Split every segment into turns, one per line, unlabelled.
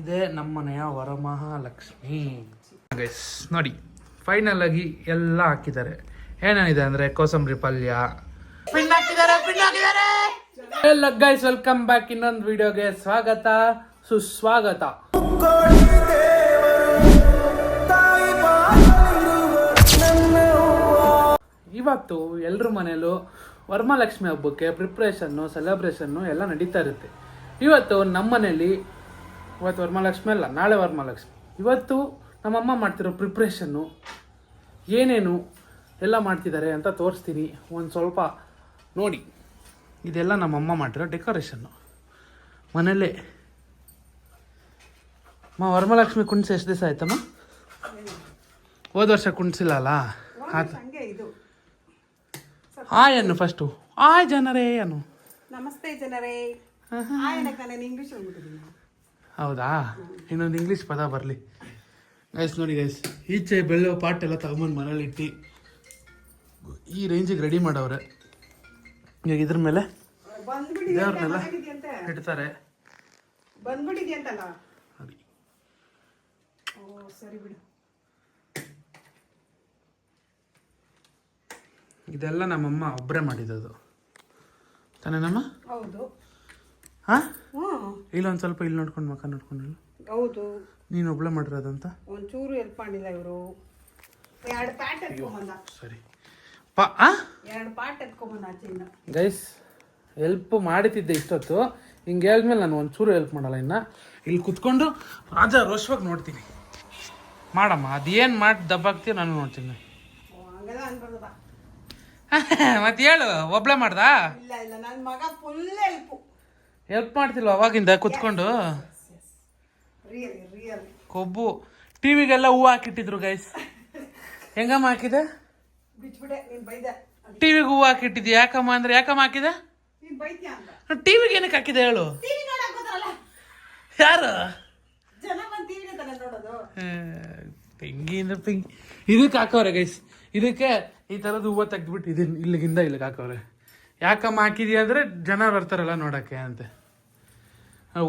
ಇದೇ ನಮ್ಮನೆಯ ವರಮಹಾಲಕ್ಷ್ಮಿ. ಗೈಸ್ ನೋಡಿ ಫೈನಲ್ ಆಗಿ ಎಲ್ಲ ಹಾಕಿದ್ದಾರೆ. ಏನೇನಿದೆ ಅಂದ್ರೆ ಕೋಸಂಬರಿ ಪಲ್ಯ. ಎಲ್ಲ ಗೈಸ್ ವೆಲ್ಕಮ್ ಬ್ಯಾಕ್ ಇನ್ನೊಂದು ವಿಡಿಯೋಗೆ ಸ್ವಾಗತ ಸುಸ್ವಾಗತ. ಇವತ್ತು ಎಲ್ಲರ ಮನೇಲೂ ವರಮಹಾಲಕ್ಷ್ಮಿ ಹಬ್ಬಕ್ಕೆ ಪ್ರಿಪ್ರೇಷನ್ನು ಸೆಲೆಬ್ರೇಷನ್ನು ಎಲ್ಲ ನಡೀತಾ ಇರುತ್ತೆ. ಇವತ್ತು ನಮ್ಮ ಮನೇಲಿ ಇವತ್ತು ವರಮಹಾಲಕ್ಷ್ಮಿ ಅಲ್ಲ ನಾಳೆ ವರಮಹಾಲಕ್ಷ್ಮಿ. ಇವತ್ತು ನಮ್ಮಮ್ಮ ಮಾಡ್ತಿರೋ ಪ್ರಿಪ್ರೇಷನ್ನು ಏನೇನು ಎಲ್ಲ ಮಾಡ್ತಿದ್ದಾರೆ ಅಂತ ತೋರಿಸ್ತೀನಿ. ಒಂದು ಸ್ವಲ್ಪ ನೋಡಿ. ಇದೆಲ್ಲ ನಮ್ಮಮ್ಮ ಮಾಡಿರೋ ಡೆಕೋರೇಷನ್ನು ಮನೇಲೇ. ಅಮ್ಮ ವರಮಹಾಲಕ್ಷ್ಮಿ ಕುಣಿಸಿ ಎಷ್ಟು ದಿವಸ ಆಯ್ತಮ್ಮ? ಹೋದ ವರ್ಷ ಕುಣಿಸಿಲ್ಲ ಅಲ್ಲ
ಆಯ್ತು
ಆಯ್ ಅನ್ನು ಫಸ್ಟು ಆಯ್ ಜನರೇ ಅನ್ನು.
ನಮಸ್ತೆ ಜನರೇ. ನಾನು ಇಂಗ್ಲೀಷ್
ಹೌದಾ? ಇನ್ನೊಂದು ಇಂಗ್ಲೀಷ್ ಪದ ಬರಲಿ. ಗೈಸ್ ನೋಡಿ ಗೈಸ್ ಈಚೆ ಬೆಳ್ಳೋ ಪಾಟ್ ಎಲ್ಲ ತಗೊಂಬಂದು ಮನೇಲಿ ಇಟ್ಟು. ಈ ರೇಂಜಿಗೆ ರೆಡಿ ಮಾಡವ್ರೆ. ಈಗ ಇದ್ರ ಮೇಲೆ ದೇವ್ರನ್ನೆಲ್ಲ ಇಡ್ತಾರೆ. ಇದೆಲ್ಲ ನಮ್ಮಮ್ಮ ಒಬ್ಬರೇ ಮಾಡಿದ್ದು ತಾನೇನಮ್ಮ?
ಹೌದು.
ಹಾಂ?
ಹ್ಞೂ.
ಇಲ್ಲೊಂದು ಸ್ವಲ್ಪ ಇಲ್ಲಿ ನೋಡ್ಕೊಂಡು ಮಕ್ಕ ನೋಡ್ಕೊಂಡಿಲ್ಲ
ಹೌದು.
ನೀನು ಒಬ್ಬಳೇ ಮಾಡಿರೋದಂತ?
ಒಂಚೂರು ಹೆಲ್ಪ್ ಮಾಡಿಲ್ಲ ಇವರು. ಎರಡು ಪ್ಯಾಟ್ ಎತ್ಕೊಂಬಂದ.
ಸರಿ. ಪಾ ಆ?
ಎರಡು ಪಾಟ್ ಎತ್ಕೊಂಬಂದ ಆಚೆಯಿಂದ
ಗೈಸ್ ಹೆಲ್ಪ್ ಮಾಡುತ್ತಿದ್ದೆ ಇಷ್ಟೊತ್ತು. ಹಿಂಗೆ ಹೇಳಿದ್ಮೇಲೆ ನಾನು ಒಂಚೂರು ಹೆಲ್ಪ್ ಮಾಡಲ್ಲ ಇನ್ನ. ಇಲ್ಲಿ ಕುತ್ಕೊಂಡು ರಾಜ ರೋಷವಾಗಿ ನೋಡ್ತೀನಿ. ಮಾಡಮ್ಮ ಅದೇನು ಮಾಡಿ ದಬ್ಬಾಕ್ತೀವಿ ನಾನು ನೋಡ್ತೀನಿ. ಮತ್ತೆ ಹೇಳು ಒಬ್ಳೆ ಮಾಡ್ದಾ?
ಇಲ್ಲ ಇಲ್ಲ ನನ್ನ ಮಗ ಫುಲ್ ಹೆಲ್ಪು
ಹೆಲ್ಪ್ ಮಾಡ್ತಿಲ್ವ ಅವಾಗಿಂದ? ಕುತ್ಕೊಂಡು? ಕೊಬ್ಬು. ಟಿವಿಗೆಲ್ಲ ಹೂವು ಹಾಕಿಟ್ಟಿದ್ರು ಗೈಸ್ ಹೆಂಗಮ್ಮ ಹಾಕಿದೆ? ಟಿವಿಗೆ ಹೂವು ಹಾಕಿಟ್ಟಿದ್ದೆ ಯಾಕಮ್ಮ ಅಂದ್ರೆ ಯಾಕಮ್ಮ ಹಾಕಿದೆ? ಟಿವಿಗೆ ಏನಕ್ಕೆ ಹಾಕಿದೆ ಹೇಳು. ಯಾರು?
ಜನ
ಅಂದ್ರೆ ತೆಂಗಿ ಇದಕ್ಕೆ ಹಾಕವ್ರೆ ಗೈಸ್ ಇದಕ್ಕೆ ಈ ಥರದ್ದು ಹೂವು ತೆಗ್ದ್ಬಿಟ್ಟು ಇದನ್ನ ಇಲ್ಲಿಗಿಂದ ಇಲ್ಲಿಗೆ ಹಾಕವ್ರೆ. ಯಾಕಮ್ಮ ಹಾಕಿದ್ಯಾ ಅಂದ್ರೆ ಜನ ಬರ್ತಾರಲ್ಲ ನೋಡಕ್ಕೆ ಅಂತ.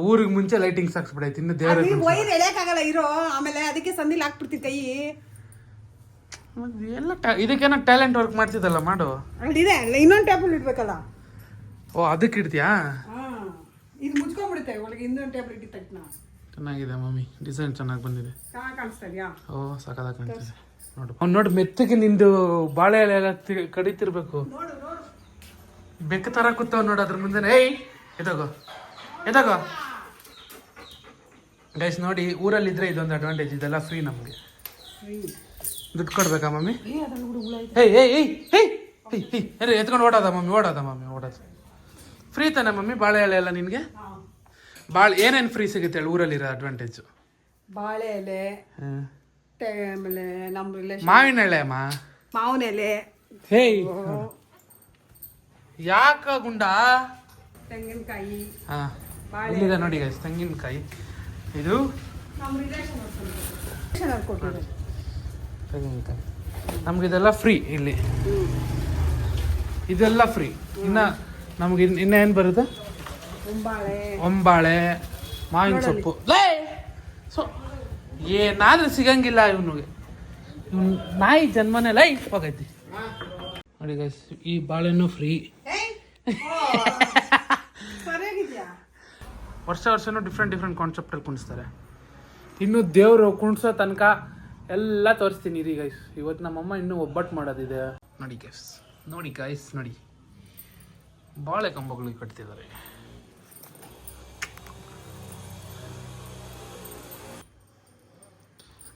ಊರಿಗೆ ಮುಂಚೆ ಲೈಟಿಂಗ್ಸ್ ಹಾಕ್ಸ್ಬಿಡೈತಿ ಇನ್ನು ದೇವ್ರ
ವೈರ್ ಎಳೆಯಕ್ಕಾಗಲ್ಲ ಇರೋ ಆಮೇಲೆ ಅದಕ್ಕೆ ಸಂದಿಲ್ ಹಾಕ್ಬಿಡ್ತೀವಿ ಕೈ.
ಎಲ್ಲ ಇದಕ್ಕೇನೋ ಟ್ಯಾಲೆಂಟ್ ವರ್ಕ್ ಮಾಡ್ತಿದ್ದಲ್ಲ ಮಾಡು.
ಇದೆ ಇನ್ನೊಂದು ಟೇಬಲ್ ಇಡ್ಬೇಕಲ್ಲ.
ಓ ಅದಕ್ಕೆ ಇಡ್ತೀಯಾ?
ಇದು ಮುಚ್ಕೊಂಡ್ಬಿಡುತ್ತೆ ಒಳಗೆ ಇನ್ನೊಂದು ಟೇಬಲ್ ಇಟ್ಟಿದ ತಕ್ಷಣ.
ಚೆನ್ನಾಗಿದೆ ಮಮ್ಮಿ ಡಿಸೈನ್ ಚೆನ್ನಾಗಿ ಬಂದಿದೆ.
ಕಾಣಿಸ್ತಾ ಇದೆಯಾ
ಓ ಸಕದಾಗ ಕಾಣ್ತಿದೆ. ನೋಡು ಅವ್ನು ನೋಡಿ ಮೆತ್ತಗೆ ನಿಂದು ಬಾಳೆ ಎಲೆ ಎಲ್ಲ ಕಡಿತಿರ್ಬೇಕು. ಬೆಕ್ಕ ತರ ಕೂತಾವ್ ನೋಡು ಅದ್ರ ಮುಂದೆ ಏಯ್ ಎದಗೋ. ಎದಗೋ? ಗೈಸ್ ನೋಡಿ ಊರಲ್ಲಿದ್ರೆ ಇದೊಂದು ಅಡ್ವಾಂಟೇಜ್ ಇದೆಲ್ಲ ಫ್ರೀ ನಮಗೆ. ದುಡ್ಡು ಕೊಡ್ಬೇಕಾ ಮಮ್ಮಿ?
ಇದೆ.
ಏಯ್ ಏಯ್ ಏಯ್ ಏಯ್ ಏಯ್ ಏಯ್ ಅರೆ ಎತ್ಕೊಂಡು ಓಡೋದ ಮಮ್ಮಿ ಓಡೋದ ಮಮ್ಮಿ ಓಡೋದು. ಫ್ರೀ ತಾನೆ ಮಮ್ಮಿ ಬಾಳೆ ಎಲೆ ಎಲ್ಲ ನಿನಗೆ?
ಹಾ.
ಬಾಳೆ ಏನೇನು ಫ್ರೀ ಸಿಗುತ್ತೆ ಹೇಳಿ ಊರಲ್ಲಿರೋ ಅಡ್ವಾಂಟೇಜು
ಬಾಳೆ ಎಲೆ ಆಮೇಲೆ ನಮ್ಮ ರಿಲೇಷನ್
ಮಾವಿನ ಎಳೆ ಅಮ್ಮ.
ಮಾವಿನ ಎಲೆ.
ಹೇಯ್. ಯಾಕ ಗುಂಡ?
ತೆಂಗಿನಕಾಯಿ.
ಹಾ. ಇಲ್ಲಿದೆ ನೋಡಿ ಗೈಸ್ ತೆಂಗಿನಕಾಯಿ. ಇದು ತೆಂಗಿನಕಾಯಿ. ನಮ್ಗಿದೆಲ್ಲ ಫ್ರೀ ಇಲ್ಲಿ. ಇದೆಲ್ಲ ಫ್ರೀ ಇನ್ನ ನಮ್ಗೆ ಇನ್- ಇನ್ನ ಏನು ಬರುತ್ತೆ? ಒಂಬಾಳೆ. ಮಾವಿನ ಸೊಪ್ಪು. ಲೇ! ಸೊ ಏನಾದ್ರೂ ಸಿಗಂಗಿಲ್ಲ ಇವನಿಗೆ. ಇವ್ನು ನಾಯಿ ಜನ್ಮನೇ ಲೈಫ್ ಹೋಗೈತಿ ನೋಡಿ ಗೈಸ್ ಈ ಬಾಳೆನೂ ಫ್ರೀ ವರ್ಷ ವರ್ಷನೂ ಡಿಫ್ರೆಂಟ್ ಡಿಫ್ರೆಂಟ್ ಕಾನ್ಸೆಪ್ಟಲ್ಲಿ ಕುಣಿಸ್ತಾರೆ. ಇನ್ನು ದೇವರು ಕುಣಿಸೋ ತನಕ ಎಲ್ಲ ತೋರಿಸ್ತೀನಿ ಇರಿ ಗೈಸ್ ಇವತ್ತು ನಮ್ಮಮ್ಮ ಇನ್ನೂ ಒಬ್ಬಟ್ಟು ಮಾಡೋದಿದೆ. ನೋಡಿ ಗೈಸ್ ನೋಡಿ ಗೈಸ್ ನೋಡಿ. ಬಾಳೆ ಕಂಬಗಳಿಗೆ ಕಟ್ತಿದ್ದಾರೆ.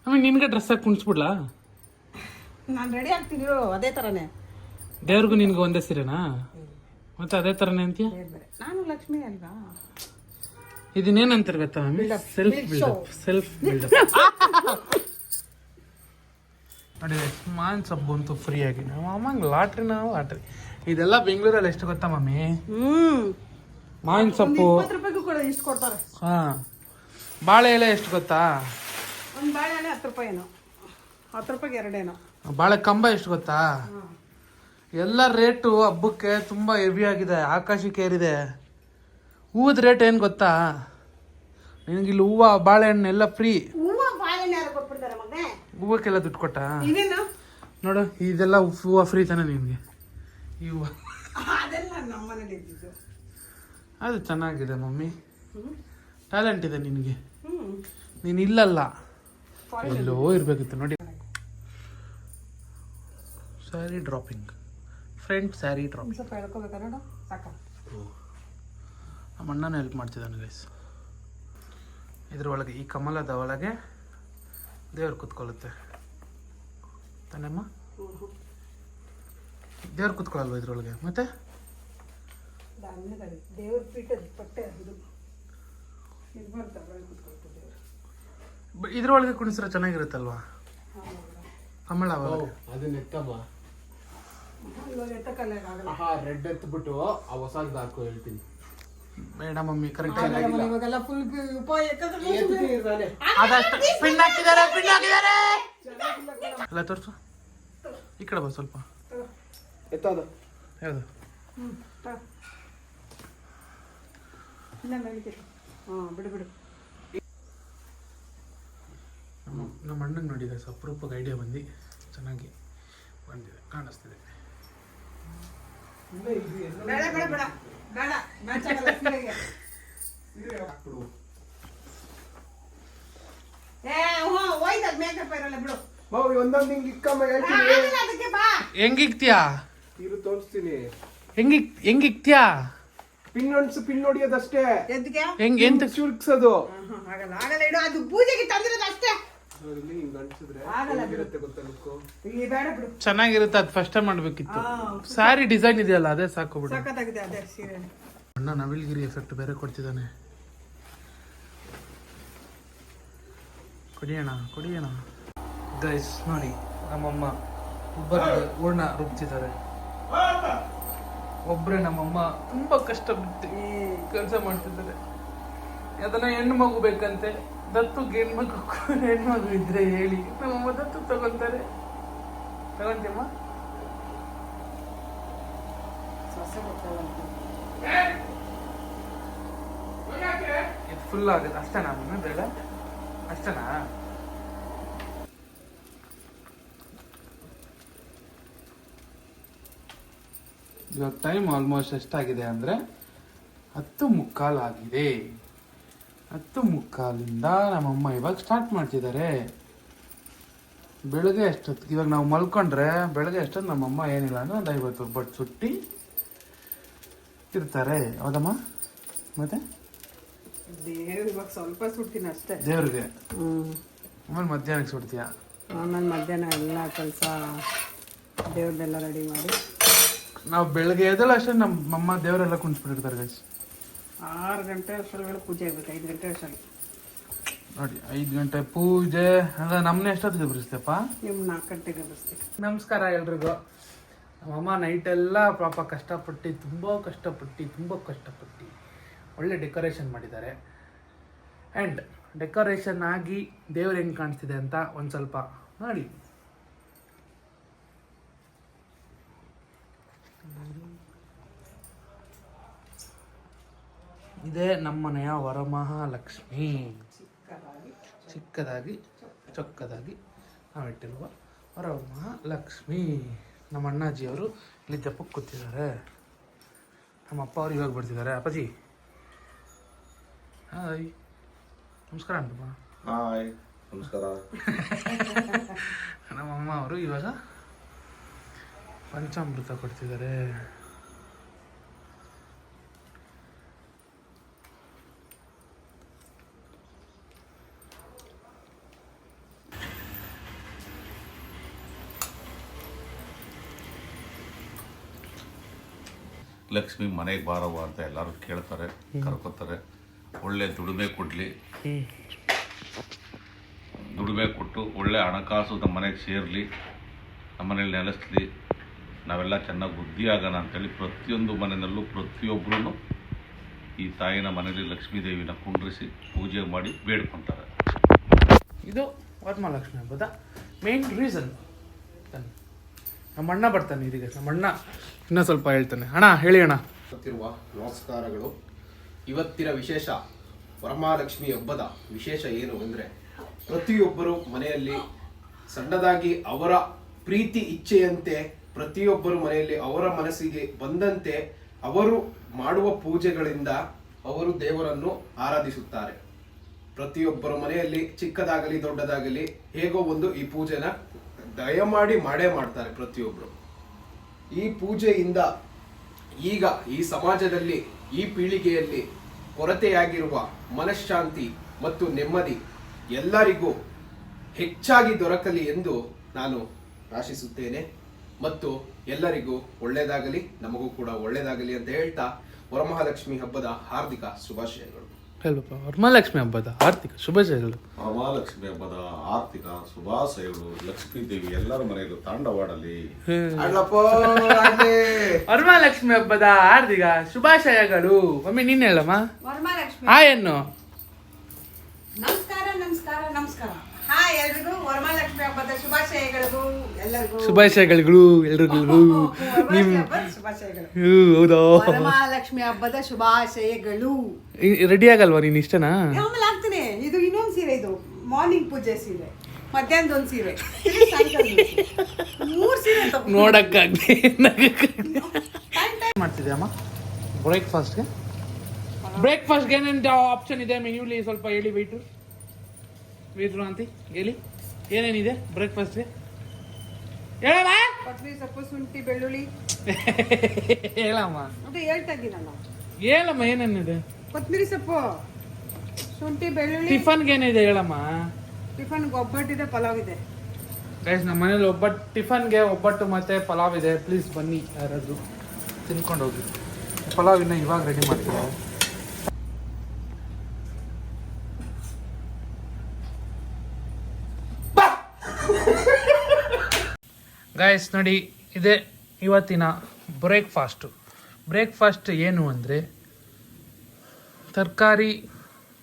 ಆಮೇಲೆ ನಿನಗೆ ಡ್ರೆಸ್ ಹಾಕಿ ಕುಣಿಸ್ಬಿಡ್ಲಾ?
ನಾನು ರೆಡಿ ಆಗ್ತೀನಿ ಅದೇ ಥರನೇ
ದೇವ್ರಿಗೂ ನಿನ್ಗೆ ಒಂದೇ ಸೀರೆನಾ? ಮತ್ತೆ ಅದೇ ಥರನೇ ಅಂತೀಯ?
ನಾನು ಲಕ್ಷ್ಮಿ ಅಲ್ವಾ?
ಇದನ್ನೇನಂತಾರೆ ಗೊತ್ತಾ? ಸೆಲ್ಫ್ ಬಿಲ್ಡಪ್ ಸೆಲ್ಫ್ ಬಿಲ್ಡಪ್ ನೋಡಿ ಮಾನ್ ಸಬ್ಬು ಅಂತೂ ಫ್ರೀ ಆಗಿ. ನಾವು ಅಮ್ಮಂಗೆ ಲಾಟ್ರಿ ನಾವು ಲಾಟ್ರಿ. ಇದೆಲ್ಲ ಬೆಂಗಳೂರಲ್ಲಿ ಎಷ್ಟು ಗೊತ್ತಾ ಮಮ್ಮಿ?
ಮಾನ್
ಮಾವಿನ ಸೊಪ್ಪು. ಹಾ. ಬಾಳೆ ಎಲೆ ಎಷ್ಟು ಗೊತ್ತಾ?
ಒಂದು ಬಾಳೆಹಣ್ಣೆ ಹತ್ತು ರೂಪಾಯಿ ಏನೋ. ಹತ್ತು ರೂಪಾಯಿಗೆ ಎರಡೇನೋ.
ಬಾಳೆ ಕಂಬ ಎಷ್ಟು ಗೊತ್ತಾ? ಎಲ್ಲ ರೇಟು ಹಬ್ಬಕ್ಕೆ ತುಂಬಾ ಹೆವಿ ಆಗಿದೆ. ಆಕಾಶಕ್ಕೆ ಏರಿದೆ. ಹೂವದ ರೇಟ್ ಏನು ಗೊತ್ತಾ? ನಿನಗೆ ಇಲ್ಲಿ ಹೂವು ಬಾಳೆಹಣ್ಣು ಎಲ್ಲ ಫ್ರೀ ಹೂವಕ್ಕೆಲ್ಲ ದುಡ್ಡು ಕೊಟ್ಟ? ನೋಡು ಇದೆಲ್ಲ ಹೂವು ಫ್ರೀ ತಾನೆ ನಿನಗೆ. ಈ ಹೂವು. ಅದು ಚೆನ್ನಾಗಿದೆ ಮಮ್ಮಿ. ಟ್ಯಾಲೆಂಟ್ ಇದೆ ನಿನಗೆ. ನೀನು ಇಲ್ಲಲ್ಲ. ಎಲ್ಲೋ ಇರಬೇಕಿತ್ತು ನೋಡಿ. Sari draping friend sari drape
ಒಂದ್ ಸ್ವಲ್ಪ ಹೇಳ್ಕೋಬೇಕಾ ನೋಡು ಸಾಕ
ನಮ್ಮ ಅಣ್ಣನೂ ಹೆಲ್ಪ್ ಮಾಡ್ತಿದ್ದಾನೆ ಗೈಸ್ ಇದ್ರ ಒಳಗೆ ಈ ಕಮಲದ ಒಳಗೆ ದೇವ್ರು ಕೂತ್ಕೊಳ್ಳುತ್ತೆ. ತಾನೇಮ್ಮ ದೇವ್ರು ಕುತ್ಕೊಳ್ಳಲ್ವ ಇದ್ರೊಳಗೆ ಮತ್ತೆ?
ದೇವ್ರ ಪೀಠದ ಪಟ್ಟೆ
ಇದ್ರೊಳಗೆ ಕುಣಿಸ್ರೆ ಚೆನ್ನಾಗಿರುತ್ತಲ್ವಾ? ಕಮಲ
ಅದು ರೆಡ್ ಎತ್ಬಿಟ್ಟು ಆ ಹೊಸದ್ ಹಾಕು ಹೇಳ್ತೀನಿ.
ಬೇಡ ಮಮ್ಮಿ ಕರೆಕ್ಟ್
ಇವಾಗೆಲ್ಲ ಫುಲ್ ಉಪಾಯ ಎಕ್ಕದ್ರೆ
ಅದಷ್ಟು. ಪಿನ್ ಹಾಕಿದ್ದಾರೆ ಪಿನ್ ಹಾಕಿದ್ದಾರೆ. ಎಲ್ಲ ತೋರ್ಸು. ಈ ಕಡೆ ಬಾ ಸ್ವಲ್ಪ.
ಎತ್ತೋದು.
ಯಾವುದು
ಬಿಡು ಬಿಡು.
ನಮ್ಮ ನಮ್ಮ ಅಣ್ಣಂಗೆ ನೋಡಿದೆ ಅಪರೂಪಕ್ಕೆ ಐಡಿಯಾ ಬಂದು. ಚೆನ್ನಾಗಿ ಬಂದಿದೆ ಕಾಣಿಸ್ತಿದೆ.
ಬೇಡ ಬೇಡ ಬೇಡ. ಬೇಡ. ಮ್ಯಾಚ್ ಆಗಲ್ಲ ಸೀರೆಗೆ ಏ ಹ್ಞೂ ಹೋಯ್ತದ ಮೇಕಪ್ ಇರಲ್ಲ ಬಿಡು.
ಬಾ ಒಂದೊಂದು ಹಿಂಗ್ ಇಕ್ಕಮ್ಮ
ಆ,
ಹೇಳ್ತೀನಿ.
ಆಗಿಲ್ಲ ಅದಕ್ಕೆ ಬಾ.
ಹೆಂಗಿಕ್ತಿಯಾ?
ಇರು ತೋರಿಸ್ತೀನಿ.
ಹೆಂಗಿಕ್ ಹೆಂಗಿಕ್ತಿಯಾ?
ಪಿನ್ ಹೊಡ್ಸು ಪಿನ್ ಹೊಡಿಯೋದಷ್ಟೇ
ಎದ್ಕೆ
ಹೆಂಗ್ ಎಂತ?
ಚುರುಕ್ಸೋದು.
ಆಹಾ, ಆಗಲ್ಲ ಆಗಲ್ಲ. ಇಡು ಅದು ಪೂಜೆಗೆ ತಂದಿರೋದು ಅಷ್ಟೇ.
ನೋಡಿ ಇಲ್ಲಿ ಹಿಂಗ್ ಅಂಟಿಸಿದ್ರೆ
ಆಗಲ್ಲ
ಹೇಗಿರುತ್ತೆ ಗೊತ್ತಾ ಲುಕ್ಕು?
ಈ ಬೇಡ ಬಿಡು.
ಚೆನ್ನಾಗಿರುತ್ತೆ ಅದು ಫಸ್ಟ್ ಮಾಡ್ಬೇಕಿತ್ತು.
ಸಾರಿ
ಸ್ಯಾರಿ ಡಿಸೈನ್ ಇದೆಯಲ್ಲ ಅದೇ ಸಾಕು ಬಿಡು.
ಸಖತ್ತಾಗಿದೆ ಅದೇ ಸೀರೆ.
ಅಣ್ಣ ನವಿಲ್ಗಿರಿ ಎಫೆಕ್ಟ್ ಬೇರೆ ಕೊಡ್ತಿದ್ದಾನೆ. ಕೊಡಿಯೋಣ ಕೊಡಿಯೋಣ ಗೈಸ್ ನೋಡಿ ನಮ್ಮಮ್ಮ ಒಬ್ಬರು ಹೂರ್ಣ ರುಬ್ತಿದ್ದಾರೆ. ಒಬ್ಬರೇ ನಮ್ಮಮ್ಮ ತುಂಬಾ ಕಷ್ಟಪಟ್ಟು ಕೆಲಸ ಮಾಡ್ತಿದ್ದಾರೆ. ಅದನ್ನ ಹೆಣ್ಣು ಮಗು ಬೇಕಂತೆ. ದತ್ತು ಹೆಣ್ಮಗು ಹೆಣ್ಮಗು ಇದ್ರೆ ಹೇಳಿ. ನಮ್ಮಮ್ಮ ದತ್ತು ತಗೊಂತಾರೆ ತಗೊಂತೀಮ್ಮ. ಇದು ಫುಲ್ ಆಗುತ್ತೆ ಅಷ್ಟೇನಾ ಮಮ್ಮಿ ಬೇಡ ಅಷ್ಟೇನಾ? ಇವಾಗ ಟೈಮ್ ಆಲ್ಮೋಸ್ಟ್ ಎಷ್ಟಾಗಿದೆ ಅಂದರೆ ಹತ್ತು ಮುಕ್ಕಾಲು ಆಗಿದೆ. ಹತ್ತು ಮುಕ್ಕಾಲಿಂದ ನಮ್ಮಮ್ಮ ಇವಾಗ ಸ್ಟಾರ್ಟ್ ಮಾಡ್ತಿದ್ದಾರೆ. ಬೆಳಗ್ಗೆ ಎಷ್ಟೊತ್ತಿಗೆ ಇವಾಗ ನಾವು ಮಲ್ಕೊಂಡ್ರೆ ಬೆಳಗ್ಗೆ ಎಷ್ಟೊತ್ತು ನಮ್ಮಮ್ಮ ಏನಿಲ್ಲ ಅಂದ್ರೆ ಒಂದು ಐವತ್ತು ಒಬ್ಬಟ್ಟು ಸುಟ್ಟಿ ಇರ್ತಾರೆ. ಹೌದಮ್ಮ? ಮತ್ತೆ?
ಇವಾಗ ಸ್ವಲ್ಪ ಸುಡ್ತೀನಿ ಅಷ್ಟೇ.
ದೇವ್ರಿಗೆ. ಆಮೇಲೆ ಮಧ್ಯಾಹ್ನಕ್ಕೆ ಸುಡ್ತೀಯ?
ಆಮೇಲೆ ಮಧ್ಯಾಹ್ನ ಎಲ್ಲ ಕೆಲಸ ದೇವ್ರದ್ದೆಲ್ಲ ರೆಡಿ ಮಾಡಿ.
ನಾವು ಬೆಳಗ್ಗೆ ಎದ್ದಲ್ಲ ಅಷ್ಟೇ ನಮ್ಮ ಅಮ್ಮ ದೇವರೆಲ್ಲ ಕುಣಿಸ್ಬಿಟ್ಟಿರ್ತಾರೆ ಗೈಸ್
ಆರು ಗಂಟೆ ಅಷ್ಟರೊಳಗಡೆ ಪೂಜೆ ಆಗಬೇಕು ಐದು ಗಂಟೆ ಅಷ್ಟರಲ್ಲಿ
ನೋಡಿ ಐದು ಗಂಟೆ ಪೂಜೆ ಅಂದ್ರೆ ನಮ್ಮನ್ನ ಎಷ್ಟೊತ್ತಿಗೆ ಬರಿಸ್ತೇಪ್ಪ
ನಿಮ್ಮ ನಾಲ್ಕು ಗಂಟೆಗೆ ಬರ್ತೀವಿ
ನಮಸ್ಕಾರ ಎಲ್ರಿಗೂ. ನಮ್ಮಮ್ಮ ನೈಟ್ ಎಲ್ಲಾ ಪಾಪ ಕಷ್ಟಪಟ್ಟು ತುಂಬ ಕಷ್ಟಪಟ್ಟು ತುಂಬ ಕಷ್ಟಪಟ್ಟು ಒಳ್ಳೆ ಡೆಕೋರೇಷನ್ ಮಾಡಿದ್ದಾರೆ. ಆ್ಯಂಡ್ ಡೆಕೋರೇಷನ್ ಆಗಿ ದೇವ್ರು ಹೆಂಗೆ ಕಾಣಿಸ್ತಿದೆ ಅಂತ ಒಂದು ಸ್ವಲ್ಪ ನೋಡಿ. ಇದೇ ನಮ್ಮನೆಯ ವರಮಹಾಲಕ್ಷ್ಮಿ. ಚಿಕ್ಕದಾಗಿ. ಚೊಕ್ಕದಾಗಿ ನಾವಿಟ್ಟಿರುವ ವರಮಹಾಲಕ್ಷ್ಮಿ. ನಮ್ಮ ಅಣ್ಣಾಜಿಯವರು ಇಲ್ಲಿ ದಪ್ಪಕ್ಕೆ ಕೂತಿದ್ದಾರೆ. ನಮ್ಮ ಅಪ್ಪ ಅವ್ರು ಇವಾಗ ಬರ್ತಿದ್ದಾರೆ. ಅಪ್ಪಾಜಿ. ಹಾಯ್ ನಮಸ್ಕಾರ ಅಂತಮ್ಮ
ಹಾಯ್ ನಮಸ್ಕಾರ.
ನಮ್ಮ ಅಮ್ಮ ಅವರು ಇವಾಗ ಪಂಚಾಮೃತ ಕೊಡ್ತಿದ್ದಾರೆ.
ಲಕ್ಷ್ಮಿ ಮನೆಗೆ ಬಾರವ್ವ ಅಂತ ಎಲ್ಲರೂ ಕೇಳ್ತಾರೆ, ಕರ್ಕೋತಾರೆ. ಒಳ್ಳೆ ದುಡಿಮೆ ಕೊಡಲಿ. ದುಡಿಮೆ ಕೊಟ್ಟು ಒಳ್ಳೆ ಹಣಕಾಸು ನಮ್ಮ ಮನೆಗೆ ಸೇರಲಿ, ನಮ್ಮ ಮನೇಲಿ ನೆಲೆಸ್ಲಿ. ನಾವೆಲ್ಲ ಚೆನ್ನಾಗಿ ಬುದ್ಧಿ ಆಗೋಣ ಅಂತೇಳಿ ಪ್ರತಿಯೊಂದು ಮನೆಯಲ್ಲೂ ಪ್ರತಿಯೊಬ್ಬರೂ ಈ ತಾಯಿನ ಮನೇಲಿ ಲಕ್ಷ್ಮೀ ದೇವಿನ ಕುಂಡ್ರಿಸಿ ಪೂಜೆ ಮಾಡಿ ಬೇಡ್ಕೊತಾರೆ.
ಇದು ವರಮಹಾಲಕ್ಷ್ಮಿ ಹಬ್ಬದ ಮೇನ್ ರೀಸನ್ ನಮ್ಮ ಅಣ್ಣ ಬರ್ತಾನೆ ಇದೀಗ, ನಮ್ಮ ಅಣ್ಣ ಇನ್ನೂ ಸ್ವಲ್ಪ ಹೇಳ್ತಾನೆ. ಅಣ್ಣ, ಹೇಳಿ ಅಣ್ಣ.
ಗೊತ್ತಿರುವ ನಮಸ್ಕಾರಗಳು. ಇವತ್ತಿನ ವಿಶೇಷ ವರಮಹಾಲಕ್ಷ್ಮಿ ಹಬ್ಬದ ವಿಶೇಷ ಏನು ಅಂದರೆ, ಪ್ರತಿಯೊಬ್ಬರು ಮನೆಯಲ್ಲಿ ಸಣ್ಣದಾಗಿ ಅವರ ಪ್ರೀತಿ ಇಚ್ಛೆಯಂತೆ, ಪ್ರತಿಯೊಬ್ಬರು ಮನೆಯಲ್ಲಿ ಅವರ ಮನಸ್ಸಿಗೆ ಬಂದಂತೆ ಅವರು ಮಾಡುವ ಪೂಜೆಗಳಿಂದ ಅವರು ದೇವರನ್ನು ಆರಾಧಿಸುತ್ತಾರೆ. ಪ್ರತಿಯೊಬ್ಬರ ಮನೆಯಲ್ಲಿ ಚಿಕ್ಕದಾಗಲಿ ದೊಡ್ಡದಾಗಲಿ ಹೇಗೋ ಒಂದು ಈ ಪೂಜೆನ ದಯಮಾಡಿ ಮಾಡೇ ಮಾಡ್ತಾರೆ ಪ್ರತಿಯೊಬ್ಬರು ಈ ಪೂಜೆಯಿಂದ ಈಗ ಈ ಸಮಾಜದಲ್ಲಿ, ಈ ಪೀಳಿಗೆಯಲ್ಲಿ ಕೊರತೆಯಾಗಿರುವ ಮನಃಶಾಂತಿ ಮತ್ತು ನೆಮ್ಮದಿ ಎಲ್ಲರಿಗೂ ಹೆಚ್ಚಾಗಿ ದೊರಕಲಿ ಎಂದು ನಾನು ಆಶಿಸುತ್ತೇನೆ. ಮತ್ತು ಎಲ್ಲರಿಗೂ ಒಳ್ಳೆಯದಾಗಲಿ, ನಮಗೂ ಕೂಡ ಒಳ್ಳೆಯದಾಗಲಿ ಅಂತ ಹೇಳ್ತಾ ವರಮಹಾಲಕ್ಷ್ಮಿ ಹಬ್ಬದ ಹಾರ್ದಿಕ ಶುಭಾಶಯಗಳು.
ಹೇಳಪ್ಪ ವರಮಹಾಲಕ್ಷ್ಮಿ ಹಬ್ಬದ ಆರ್ಥಿಕ ಶುಭಾಶಯಗಳು
ಮಹಾಲಕ್ಷ್ಮಿ ಹಬ್ಬದ ಆರ್ಥಿಕ ಶುಭಾಶಯಗಳು ಲಕ್ಷ್ಮೀ ದೇವಿ ಎಲ್ಲರ ಮನೆಯಲ್ಲೂ ತಾಂಡವಾಡಲಿ.
ವರಮಹಾಲಕ್ಷ್ಮಿ ಹಬ್ಬದ ಆರ್ಥಿಕ ಶುಭಾಶಯಗಳು. ಮಮ್ಮಿ ನೀನ್ ಹೇಳಮ್ಮ.
ವರಮಹಾಲಕ್ಷ್ಮಿ.
ಆ ಏನು
ನಮಸ್ಕಾರ ನಮಸ್ಕಾರ ನಮಸ್ಕಾರ. ಹಾಯ್ ಎಲ್ರಿಗೂ ವರಮಹಾಲಕ್ಷ್ಮಿ ಹಬ್ಬದ ಶುಭಾಶಯಗಳಿಗೂ ಎಲ್ಲರಿಗೂ
ಶುಭಾಶಯಗಳು ಎಲ್ರಿಗೂ
ಹಬ್ಬದ ಶುಭಾಶಯಗಳು.
ಹ್ಞೂ, ಹೌದಾ?
ವರಮಹಾಲಕ್ಷ್ಮಿ ಹಬ್ಬದ ಶುಭಾಶಯಗಳು.
ರೆಡಿ ಆಗಲ್ವಾ ನೀನ್ ಇಷ್ಟನಾ?
ಆಮೇಲೆ ಆಗ್ತೀನಿ. ಇದು ಇನ್ನೊಂದು ಸೀರೆ ಇದು. ಮಾರ್ನಿಂಗ್ ಪೂಜೆ ಸೀರೆ. ಮಧ್ಯಾಹ್ನದ ಒಂದು ಸೀರೆ. ಮೂರು ಸೀರೆ. ನೋಡಕ್
ನೋಡಕ್ಕಾಗ್ಲಿ ಮಾಡ್ತಿದ್ದೆ ಅಮ್ಮ? ಬ್ರೇಕ್ಫಾಸ್ಟ್ಗೆ ಬ್ರೇಕ್ಫಾಸ್ಟ್ಗೆ ಏನೇನು ಆಪ್ಷನ್ ಇದೆ? ಮೆನ್ಯೂಲಿ ಸ್ವಲ್ಪ ಹೇಳಿ ವೆಯ್ಟು ವೆಯ್ಟ್ರು ಗೆಲಿ ಏನೇನಿದೆ? ಬ್ರೇಕ್ಫಾಸ್ಟ್ ಹೇಳಮ್ಮ.
ಕೊತ್ತಂಬರಿ ಸೊಪ್ಪು ಶುಂಠಿ ಬೆಳ್ಳುಳ್ಳಿ.
ಹೇಳಮ್ಮ.
ಅದು ಹೇಳ್ತಾ ಇದ್ದೀನಲ್ಲ.
ಹೇಳಮ್ಮ ಏನೇನಿದೆ?
ಕೊತ್ತಂಬರಿ ಸೊಪ್ಪು ಶುಂಠಿ ಬೆಳ್ಳುಳ್ಳಿ.
ಟಿಫನ್ಗೆ ಏನಿದೆ ಹೇಳಮ್ಮ?
ಟಿಫನ್ ಒಬ್ಬಟ್ಟಿದೆ ಪಲಾವ್ ಇದೆ.
ಗೈಸ್ ನಮ್ಮ ಮನೇಲಿ ಒಬ್ಬಟ್ಟು ಟಿಫನ್ಗೆ ಒಬ್ಬಟ್ಟು ಮತ್ತೆ ಪಲಾವ್ ಇದೆ. ಪ್ಲೀಸ್ ಬನ್ನಿ ಯಾರಾದರೂ ತಿನ್ಕೊಂಡು ಹೋಗಿ. ಪಲಾವ್ ಇನ್ನ ಇವಾಗ ರೆಡಿ ಮಾಡ್ತೀವಿ ಗಾಯಸ್ ನೋಡಿ, ಇದೆ ಇವತ್ತಿನ ಬ್ರೇಕ್ಫಾಸ್ಟು ಬ್ರೇಕ್ಫಾಸ್ಟ್ ಏನು ಅಂದರೆ ತರಕಾರಿ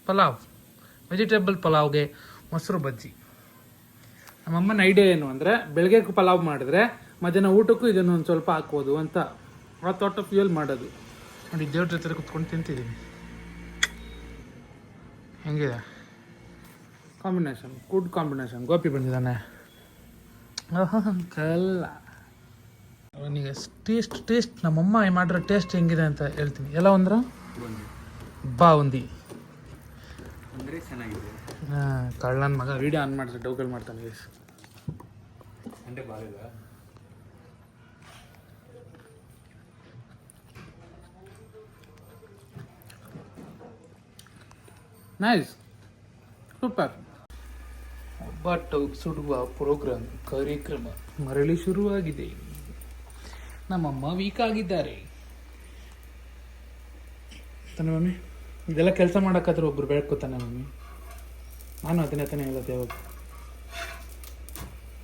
ಪಲಾವ್ ವೆಜಿಟೇಬಲ್ ಪಲಾವ್ಗೆ ಮೊಸರು ಬಜ್ಜಿ. ನಮ್ಮಮ್ಮನ ಐಡಿಯಾ ಏನು ಅಂದರೆ, ಬೆಳಗ್ಗೆ ಪಲಾವ್ ಮಾಡಿದ್ರೆ ಮಧ್ಯಾಹ್ನ ಊಟಕ್ಕೂ ಇದನ್ನು ಒಂದು ಸ್ವಲ್ಪ ಹಾಕ್ಬೋದು ಅಂತ ಆ ತೋಟ ಫ್ಯೂಲ್ ಮಾಡೋದು. ನೋಡಿ, ದೇವ್ರ ಜೊತೆ ಕುತ್ಕೊಂಡು ತಿಂತಿದ್ದೀನಿ. ಹೆಂಗಿದೆ? ಕಾಂಬಿನೇಷನ್ ಗುಡ್ ಕಾಂಬಿನೇಷನ್ ಗೋಪಿ ಬಂದಿದ್ದಾನೆ. ಕಲ್ಲ ಅವನಿಗೆ ಟೇಸ್ಟ್ ಟೇಸ್ಟ್ ನಮ್ಮಮ್ಮ ಮಾಡಿರೋ ಟೇಸ್ಟ್ ಹೆಂಗಿದೆ ಅಂತ ಹೇಳ್ತೀನಿ. ಎಲ್ಲ ಒಂದ್ರ? ಬಾ ಒಂದಿ ಹಾಂ ಕಳ್ಳನ ಮಗ. ವಿಡಿಯೋ ಆನ್ ಮಾಡಿದ್ರೆ ಡೌಕಲ್ ಮಾಡ್ತಾನೆ guys. ನೈಸ್ ಸೂಪರ್ ಒಬ್ಬಟ್ಟು ಸುಡುವ ಪ್ರೋಗ್ರಾಮ್ ಕಾರ್ಯಕ್ರಮ ಮರಳಿ ಶುರುವಾಗಿದೆ. ನಮ್ಮಮ್ಮ ವೀಕ್ ಆಗಿದ್ದಾರೆ ತಾನೆ ಮಮ್ಮಿ ಇದೆಲ್ಲ ಕೆಲಸ ಮಾಡೋಕ್ಕಾದ್ರೆ ಒಬ್ರು ಬೆಳ್ಕೋತಾನೆ ಮಮ್ಮಿ? ನಾನು ಅದನ್ನೇ ತಾನೇ ಹೇಳೋದು ಯಾವಾಗ?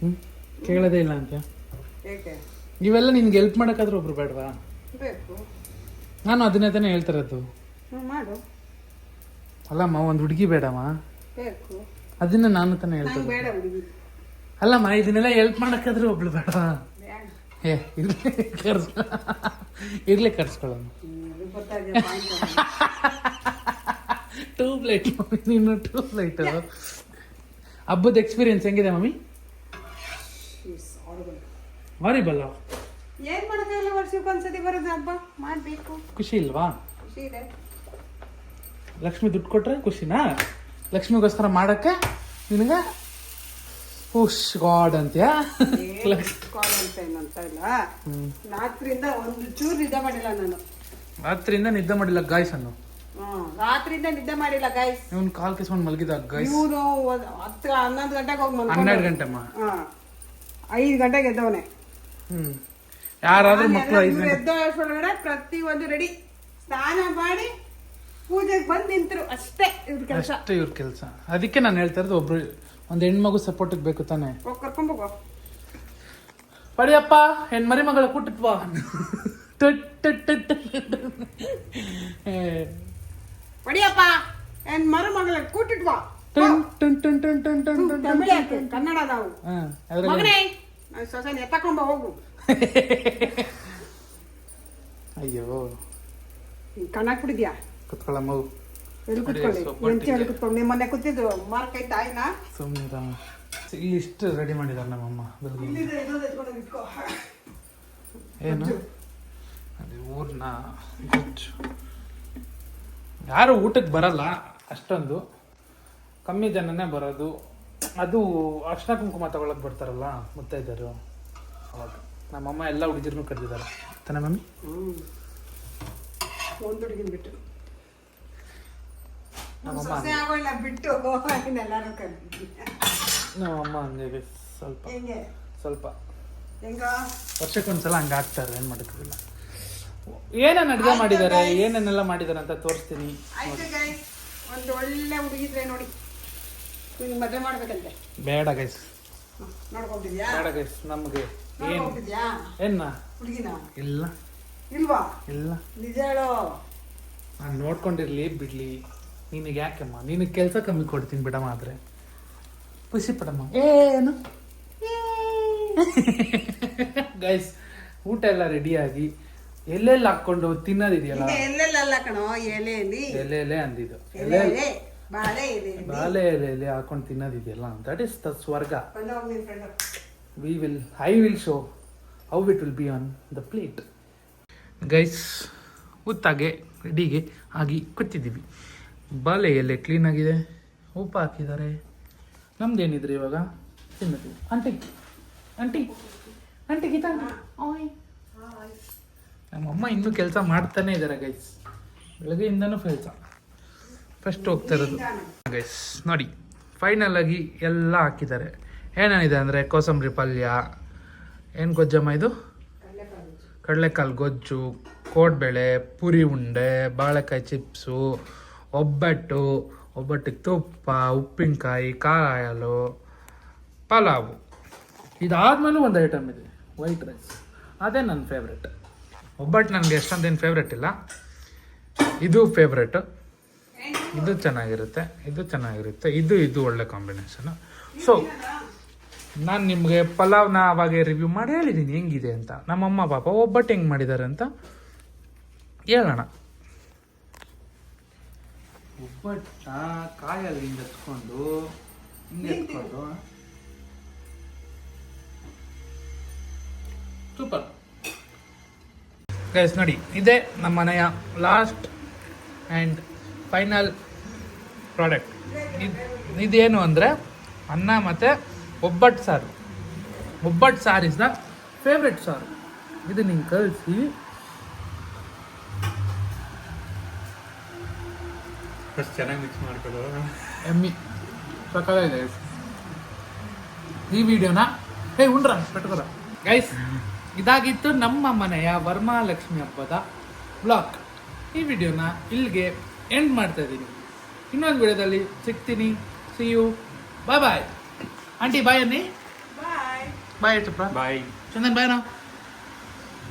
ಹ್ಞೂ ಕೇಳೋದೇ ಇಲ್ಲ ಅಂತ
ನೀವೆಲ್ಲ
ಇವೆಲ್ಲ ನಿನ್ಗೆ ಹೆಲ್ಪ್ ಮಾಡೋಕ್ಕಾದ್ರೆ ಒಬ್ರು ಬೇಡವಾ?
ಬೇಕು.
ನಾನು ಅದನ್ನೇ ತಾನೇ ಹೇಳ್ತಿರೋದು ಅಲ್ಲಮ್ಮ ಒಂದು ಹುಡುಗಿ ಬೇಡಮ್ಮ
ಬೇಕು.
ಅದನ್ನ ನಾನು ತಾನೇ ಹೇಳ್ತೇನೆ ಅಲ್ಲಮ್ಮ ಇದನ್ನೆಲ್ಲ ಹೆಲ್ಪ್ ಮಾಡಕ್ಕಾದ್ರೆ ಒಬ್ಳು
ಬೇಡ.
ಏ ಇರ್ಲಿ ಕರ್ಸ್ ಇರ್ಲಿ ಕರ್ಸ್ಕೊಳ್ಳೋಣ. ಟ್ಯೂಬ್ ಲೈಟ್ ನೀನು ಟ್ಯೂಬ್ ಲೈಟ್ ಹಬ್ಬದ ಎಕ್ಸ್ಪೀರಿಯನ್ಸ್ ಹೆಂಗಿದೆ ಮಮ್ಮಿ? ವಾರಿಬಲ್ಲ
ಏನ್ ಮಾಡೋದಿಲ್ಲ ವರ್ಷಕ್ಕೆ ಒಂದ್ಸತಿ ಬರೋದು ಹಬ್ಬ. ಮಾಡ್ಬೇಕು.
ಖುಷಿ ಇಲ್ವಾ?
ಖುಷಿ ಇದೆ.
ಲಕ್ಷ್ಮಿ ದುಡ್ಡು ಕೊಟ್ರೆ ಖುಷಿನಾ? ಲಕ್ಷ್ಮಿಗೋಸ್ಕರ ಮಾಡಕ್ಕೆ ನಿನಗೆ ಹುಷ್ ಗಾಡ್ ಅಂತ್ಯಾ?
ಕಾಲ್ ಅಂತ ಏನಂತ ಇಲ್ಲ. ರಾತ್ರಿಯಿಂದ ಒಂದು ಚೂರು ನಿದ್ದೆ ಮಾಡಿಲ್ಲ ನಾನು.
ರಾತ್ರಿಯಿಂದ ನಿದ್ದೆ ಮಾಡಿಲ್ಲ ಗಾಯ್ಸ್ ಅನ್ನು.
ಹ್ಮ್ ರಾತ್ರಿಯಿಂದ ನಿದ್ದೆ ಮಾಡಿಲ್ಲ ಗಾಯ್ಸ್
ಇವ್ನು ಕಾಲ್ ಕಿಸ್ಕೊಂಡು ಮಲಗಿದ ಗಾಯ್ಸ್
ಇವನು ಹತ್ತು ಹನ್ನೊಂದು ಗಂಟೆಗೆ ಹೋಗಿ ಮಲ್ಕೊಂಡು
ಹನ್ನೆರಡು ಗಂಟೆಮ್ಮ
ಹಾ ಐದು ಗಂಟೆಗೆ ಎದ್ದವನೆ.
ಹ್ಮ್. ಯಾರಾದ್ರೂ ಮಕ್ಕಳು ಐದು ಗಂಟೆ
ಎದ್ದೋ ಅಷ್ಟೊಳಗಡೆ ಪ್ರತಿ ಒಂದು ರೆಡಿ ಸ್ನಾನ ಮಾಡಿ ಪೂಜೆಗೆ ಬಂದು ನಿಂತರು ಅಷ್ಟೇ ಇವ್ರ ಕೆಲಸ.
ಅಷ್ಟೇ ಇವ್ರ ಕೆಲಸ. ಅದಕ್ಕೆ ನಾನು ಹೇಳ್ತಾ ಇರೋದು ಒಬ್ರು ಒಂದು ಹೆಣ್ಮಗು ಸಪೋರ್ಟಿಗೆ ಬೇಕು ತಾನೆ.
ಕರ್ಕೊಂಬೋಗೋ
ಪಡಿಯಪ್ಪ ಹೆಣ್ ಮರಿ ಮಗಳ ಕೂಟಪ್ಪ
ಪಡಿಯಪ್ಪ ಏನ್ ಮರುಮಗಳ ಕೂಟಿಟ್ವಾ? ಕನ್ನಡ ನಾವು ಮಗನೇ ಸೊಸೆನ ಎತ್ತಕೊಂಬ ಹೋಗು.
ಅಯ್ಯೋ.
ಕಣ್ಣಾಕ್ ಬಿಡಿದ್ಯಾ
ಕುತ್ಕೊಳ್ಳ? ಮಗು
ಎಲ್ಲಿ ಕುತ್ಕೊಳ್ಳಿ. ಎಂಚು ಹೇಳಿ ಕುತ್ಕೊಂಡು ನಿಮ್ಮ ಮನೆ ಕೂತಿದ್ದು ಮಾರ್ಕ್ ಐತಾ ಆಯ್ನಾ?
ಸುಮ್ಮನೆ ಇಲ್ಲಿ ಇಷ್ಟು ರೆಡಿ ಮಾಡಿದ್ದಾರೆ ನಮ್ಮಮ್ಮ. ಏನು? ಅದೇ ಊರ್ನ ಗೊಜ್ಜು ಯಾರು ಊಟಕ್ಕೆ ಬರಲ್ಲ ಅಷ್ಟೊಂದು. ಕಮ್ಮಿ ಜನನೇ ಬರೋದು. ಅದು ಅರ್ಶಿನ ಕುಂಕುಮ ತಗೊಳಕ್ ಬರ್ತಾರಲ್ಲ ಮುತ್ತೈದರು ಅವಾಗ. ನಮ್ಮಮ್ಮ ಎಲ್ಲ ಹುಡುಗಿರ್ನು ಕರೆದಿದ್ದಾರೆ. ತಾನೇ ಮಮ್ಮಿ
ಒಂದು ಹುಡುಗಿನ ಬಿಟ್ಟು.
ನಮ್ಮಮ್ಮ
ಸೊಸೆ ಆಗೋಲ್ಲ ಬಿಟ್ಟು ಎಲ್ಲರೂ ಕರ್ದಿದ್ವಿ.
ನಮ್ಮಮ್ಮ ಹಂಗೆ ಸ್ವಲ್ಪ.
ಹೆಂಗೆ?
ಸ್ವಲ್ಪ.
ಹೆಂಗ?
ವರ್ಷಕ್ಕೊಂದ್ಸಲ ಹಂಗೆ ಆಗ್ತಾರೆ ಏನು ಇಲ್ಲ. ಏನೇನು ಅಡುಗೆ ಮಾಡಿದ್ದಾರೆ ಏನೇನೆಲ್ಲ ಮಾಡಿದ್ದಾರೆ ಅಂತ ತೋರಿಸ್ತೀನಿ.
ಆಯ್ತು ಗೈಸ್ ಒಂದು ಒಳ್ಳೆ ಹುಡುಗಿದ್ರೆ ನೋಡಿ. ನಿನ್ ಮದುವೆ ಮಾಡ್ಬೇಕಂತೆ.
ಬೇಡ ಗೈಸ್
ನೋಡ್ಕೊಂಡಿದ್ಯಾ
ಬೇಡ ಗೈಸ್ ನಮಗೆ ಏನು?
ನೋಡ್ಕೊಂಡಿದ್ಯಾ
ಏನ
ಹುಡುಗಿನ?
ಇಲ್ಲ.
ಇಲ್ವಾ?
ಇಲ್ಲ.
ನಿಜ ಹೇಳೋ.
ನಾನು ನೋಡ್ಕೊಂಡಿರ್ಲಿ ಬಿಡ್ಲಿ. ನಿನಗೆ ಯಾಕಮ್ಮ? ನಿನಗೆ ಕೆಲಸ ಕಮ್ಮಿ ಕೊಡ್ತೀನಿ ಬಿಡಮ್ಮ ಆದರೆ. ಖುಷಿ ಪಡಮ್ಮ. ಏನು? ಗೈಸ್ ಊಟ ಎಲ್ಲ ರೆಡಿಯಾಗಿ ಎಲ್ಲೆಲ್ಲ ಹಾಕೊಂಡು ತಿನ್ನೋದಿದೆಯಲ್ಲ?
ಹಿಂಗೆ ಎಲ್ಲೆಲ್ಲ ಕಣೋ ಎಲೆಯಲ್ಲಿ
ಎಲೆ ಎಲೆ ಅಂದಿದ್ದು
ಎಲೆ ಬಾಳೆ ಎಲೆ
ಎಲೆ ಹಾಕೊಂಡು ತಿನ್ನೋದಿದೆಯಲ್ಲ? ದಟ್ ಇಸ್ ದ ಸ್ವರ್ಗ. We will I will show how it will be on the plate guys ಉತ್ತಾಗೆ ರೆಡಿಗೆ ಆಗಿ ಕೂತಿದ್ದೀವಿ. ಎಲ್ಲ ಕ್ಲೀನ್ ಆಗಿದೆ. ಉಪ್ಪು ಹಾಕಿದ್ದಾರೆ. ನಮ್ದೇನಿದ್ರಿ ಇವಾಗ? ತಿನ್ನೋದು. Aunty aunty aunty Geeta. ಓಯ್ ನಮ್ಮಮ್ಮ ಇನ್ನೂ ಕೆಲಸ ಮಾಡ್ತಾನೆ ಇದ್ದಾರೆ ಗೈಸ್ ಬೆಳಗ್ಗೆಯಿಂದನೂ ಕೆಲಸ. ಫಸ್ಟ್ ಹೋಗ್ತಾ ಇರೋದು. ಗೈಸ್ ನೋಡಿ ಫೈನಲ್ ಆಗಿ ಎಲ್ಲ ಹಾಕಿದ್ದಾರೆ. ಏನೇನಿದೆ ಅಂದರೆ ಕೋಸಂಬರಿ ಪಲ್ಯ ಏನು ಗೊಜ್ಜಮ್ಮ ಇದು? ಕಡಲೆಕಾಳು ಗೊಜ್ಜು ಕೋಡ್ಬೇಳೆ ಪುರಿ ಉಂಡೆ ಬಾಳೆಕಾಯಿ ಚಿಪ್ಸು ಒಬ್ಬಟ್ಟು, ಒಬ್ಬಟ್ಟಿಗೆ ತುಪ್ಪ, ಉಪ್ಪಿನಕಾಯಿ ಕಾಯಲು ಪಲಾವ್. ಇದಾದ್ಮೇಲೂ ಒಂದು ಐಟಮ್ ಇದೆ ವೈಟ್ ರೈಸ್ ಅದೇ ನನ್ನ ಫೇವ್ರೆಟ್ ಒಬ್ಬಟ್ಟು ನನಗೆ ಎಷ್ಟೊಂದೇನು ಫೇವ್ರೆಟ್ ಇಲ್ಲ. ಇದು ಫೇವ್ರೆಟು ಇದು ಚೆನ್ನಾಗಿರುತ್ತೆ ಇದು ಚೆನ್ನಾಗಿರುತ್ತೆ, ಇದು ಇದು ಒಳ್ಳೆ ಕಾಂಬಿನೇಷನ್ ಸೊ ನಾನು ನಿಮಗೆ ಪಲಾವ್ನ ಅವಾಗ ರಿವ್ಯೂ ಮಾಡಿ ಹೇಳಿದ್ದೀನಿ ಹೆಂಗಿದೆ ಅಂತ. ನಮ್ಮಮ್ಮ ಪಾಪ ಒಬ್ಬಟ್ಟು ಹೆಂಗೆ ಮಾಡಿದ್ದಾರೆ ಅಂತ ಹೇಳೋಣ. ಒಬ್ಬಟ್ಟ ಕಾಯಲ್ಲಿ ಹಿಂಗೆ ಎತ್ಕೊಂಡು ಹಿಂಗೆ ಎತ್ಕೊಂಡು. ಸೂಪರ್. ಗೈಸ್ ನೋಡಿ ಇದೇ ನಮ್ಮ ಮನೆಯ ಲಾಸ್ಟ್ ಆ್ಯಂಡ್ ಫೈನಲ್ ಪ್ರಾಡಕ್ಟ್ ಇದು ಇದೇನು ಅಂದರೆ ಅನ್ನ ಮತ್ತು ಒಬ್ಬಟ್ಟು ಸಾರು. ಒಬ್ಬಟ್ಟು ಸಾರು ಇಸ್ ದ ಫೇವ್ರೆಟ್ ಸಾರು. ಇದು ನಿಂಗೆ ಕಳಿಸಿ
ಫಸ್ಟ್ ಚೆನ್ನಾಗಿ ಮಿಕ್ಸ್ ಮಾಡ್ಕೊಳ್ಳೋ
ಎಮ್ಮಿ ಇದೆ. ಈ ವಿಡಿಯೋನ ಹೇ ಉಂಡ್ರ ಪೆಟ್ಕೊರ ಗೈಸ್ ಇದಾಗಿತ್ತು ನಮ್ಮ ಮನೆಯ ವರ್ಮಾಲಕ್ಷ್ಮಿ ಹಬ್ಬದ ಬ್ಲಾಗ್ ಈ ವಿಡಿಯೋನ ಇಲ್ಲಿಗೆ ಎಂಡ್ ಮಾಡ್ತಾ ಇದ್ದೀನಿ. ಇನ್ನೊಂದು ವಿಡಿಯೋದಲ್ಲಿ ಸಿಗ್ತೀನಿ. See you bye bye aunty bye ಅನ್ನಿ.
ಬಾಯ್
ಬಾಯ್ ಚಪ್ಪ
ಬಾಯ್
ಚಂದನ್ ಬಾಯ್ ನಾವು